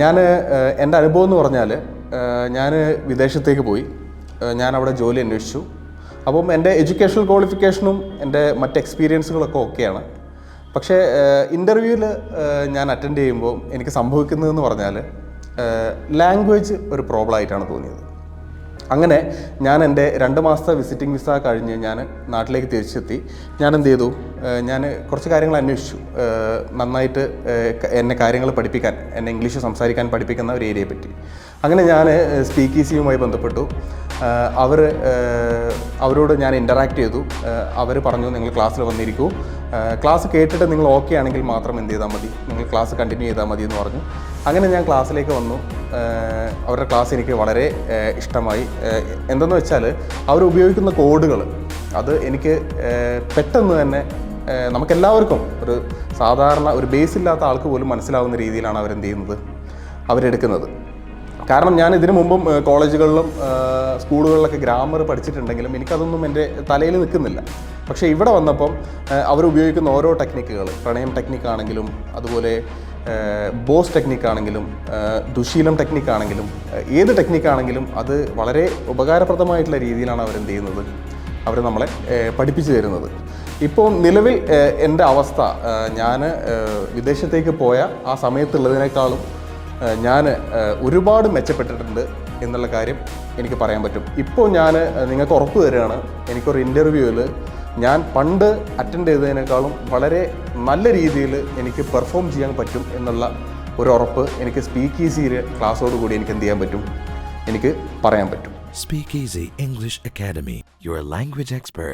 ഞാൻ എന്റെ അനുഭവം എന്ന് പറഞ്ഞാൽ ഞാൻ വിദേശത്തേക്ക് പോയി. ഞാൻ അവിടെ ജോലി അന്വേഷിച്ചു. അപ്പം എന്റെ എഡ്യൂക്കേഷണൽ ക്വാളിഫിക്കേഷനും എന്റെ മറ്റ് എക്സ്പീരിയൻസുകളൊക്കെ ഓക്കെയാണ്. പക്ഷേ ഇന്റർവ്യൂവിൽ ഞാൻ അറ്റൻഡ് ചെയ്യുമ്പോൾ എനിക്ക് സംഭവിക്കുന്നതെന്ന് പറഞ്ഞാൽ ലാംഗ്വേജ് ഒരു പ്രോബ്ലം ആയിട്ടാണ് തോന്നിയത്. അങ്ങനെ ഞാൻ എന്റെ രണ്ട് മാസത്തെ വിസിറ്റിംഗ് വിസ കഴിഞ്ഞ് ഞാൻ നാട്ടിലേക്ക് തിരിച്ചെത്തി. ഞാൻ എന്ത് ചെയ്തു? ഞാൻ കുറച്ച് കാര്യങ്ങൾ അന്വേഷിച്ചു. നന്നായിട്ട് എന്നെ കാര്യങ്ങൾ പഠിപ്പിക്കാൻ എന്നെ ഇംഗ്ലീഷ് സംസാരിക്കാൻ പഠിപ്പിക്കുന്ന ഒരു ഏരിയയെ പറ്റി. അങ്ങനെ ഞാൻ സ്പീക്കീസിയുമായി ബന്ധപ്പെട്ടു. അവർ അവരോട് ഞാൻ ഇന്ററാക്ട് ചെയ്തു. അവർ പറഞ്ഞു നിങ്ങൾ ക്ലാസ്സിൽ വന്നിരിക്കൂ. ക്ലാസ് കേട്ടിട്ട് നിങ്ങൾ ഓക്കെ ആണെങ്കിൽ മാത്രം എന്ത് ചെയ്താൽ മതി. നിങ്ങൾ ക്ലാസ് കണ്ടിന്യൂ ചെയ്താൽ മതി എന്ന് പറഞ്ഞു. അങ്ങനെ ഞാൻ ക്ലാസ്സിലേക്ക് വന്നു. അവരുടെ ക്ലാസ് എനിക്ക് വളരെ ഇഷ്ടമായി. എന്തെന്ന് വെച്ചാൽ അവർ ഉപയോഗിക്കുന്ന കോഡുകൾ അത് എനിക്ക് പെട്ടെന്ന് തന്നെ നമുക്കെല്ലാവർക്കും ഒരു സാധാരണ ഒരു ബേസ് ഇല്ലാത്ത ആൾക്ക് പോലും മനസ്സിലാവുന്ന രീതിയിലാണ് അവരെന്ത് ചെയ്യുന്നത്? അവരെടുക്കുന്നത്. കാരണം ഞാൻ ഇതിനു മുമ്പും കോളേജുകളിലും സ്കൂളുകളിലൊക്കെ ഗ്രാമർ പഠിച്ചിട്ടുണ്ടെങ്കിലും എനിക്കതൊന്നും എന്റെ തലയിൽ നിൽക്കുന്നില്ല. പക്ഷേ ഇവിടെ വന്നപ്പം അവരുപയോഗിക്കുന്ന ഓരോ ടെക്നിക്കുകൾ പ്രണയം ടെക്നിക്കാണെങ്കിലും അതുപോലെ ബോസ് ടെക്നിക്കാണെങ്കിലും ദുശീലം ടെക്നിക്കാണെങ്കിലും ഏത് ടെക്നിക്കാണെങ്കിലും അത് വളരെ ഉപകാരപ്രദമായിട്ടുള്ള രീതിയിലാണ് അവരെന്ത് ചെയ്യുന്നത്? അവർ നമ്മളെ പഠിപ്പിച്ചു തരുന്നത്. ഇപ്പോൾ നിലവിൽ എന്റെ അവസ്ഥ ഞാൻ വിദേശത്തേക്ക് പോയ ആ സമയത്തുള്ളതിനേക്കാളും ഞാൻ ഒരുപാട് മെച്ചപ്പെട്ടിട്ടുണ്ട് എന്നുള്ള കാര്യം എനിക്ക് പറയാൻ പറ്റും. ഇപ്പോൾ ഞാൻ നിങ്ങൾക്ക് ഉറപ്പ് തരികയാണ് എനിക്കൊരു ഇന്റർവ്യൂവിൽ ഞാൻ പണ്ട് അറ്റൻഡ് ചെയ്തതിനേക്കാളും വളരെ നല്ല രീതിയിൽ എനിക്ക് പെർഫോം ചെയ്യാൻ പറ്റും എന്നുള്ള ഒരു ഉറപ്പ് എനിക്ക് സ്പീക്ക് ഈസി ക്ലാസ്സോട് കൂടി എനിക്ക് എന്ത് ചെയ്യാൻ പറ്റും എനിക്ക് പറയാൻ പറ്റും speak easy English academy your language expert.